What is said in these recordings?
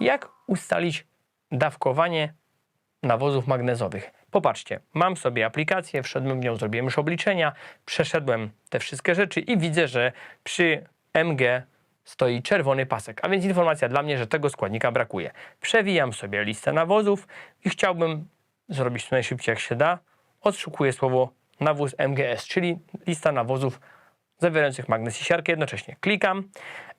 Jak ustalić dawkowanie nawozów magnezowych? Popatrzcie, mam sobie aplikację, wszedłem w nią, zrobiłem już obliczenia, przeszedłem te wszystkie rzeczy i widzę, że przy MG stoi czerwony pasek, a więc informacja dla mnie, że tego składnika brakuje. Przewijam sobie listę nawozów i chciałbym zrobić to najszybciej jak się da. Odszukuję słowo nawóz MGS, czyli lista nawozów zawierających magnez i siarkę. Jednocześnie klikam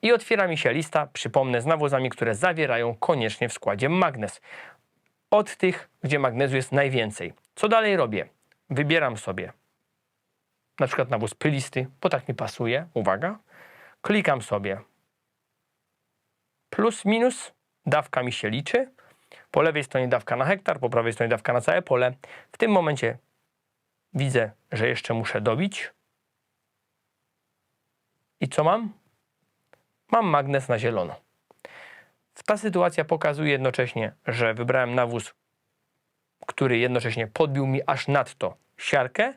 i otwiera mi się lista, przypomnę, z nawozami, które zawierają koniecznie w składzie magnez. Od tych, gdzie magnezu jest najwięcej. Co dalej robię? Wybieram sobie na przykład nawóz pylisty, bo tak mi pasuje. Uwaga. Klikam sobie plus minus, dawka mi się liczy. Po lewej stronie dawka na hektar, po prawej stronie dawka na całe pole. W tym momencie widzę, że jeszcze muszę dobić. I co mam? Mam magnes na zielono. Ta sytuacja pokazuje jednocześnie, że wybrałem nawóz, który jednocześnie podbił mi aż nadto siarkę.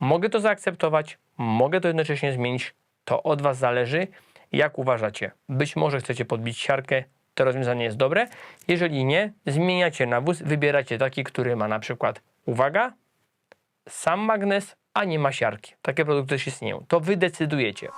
Mogę to zaakceptować, mogę to jednocześnie zmienić. To od Was zależy. Jak uważacie? Być może chcecie podbić siarkę, to rozwiązanie jest dobre. Jeżeli nie, zmieniacie nawóz, wybieracie taki, który ma na przykład, uwaga, sam magnes, a nie ma siarki. Takie produkty też istnieją. To Wy decydujecie.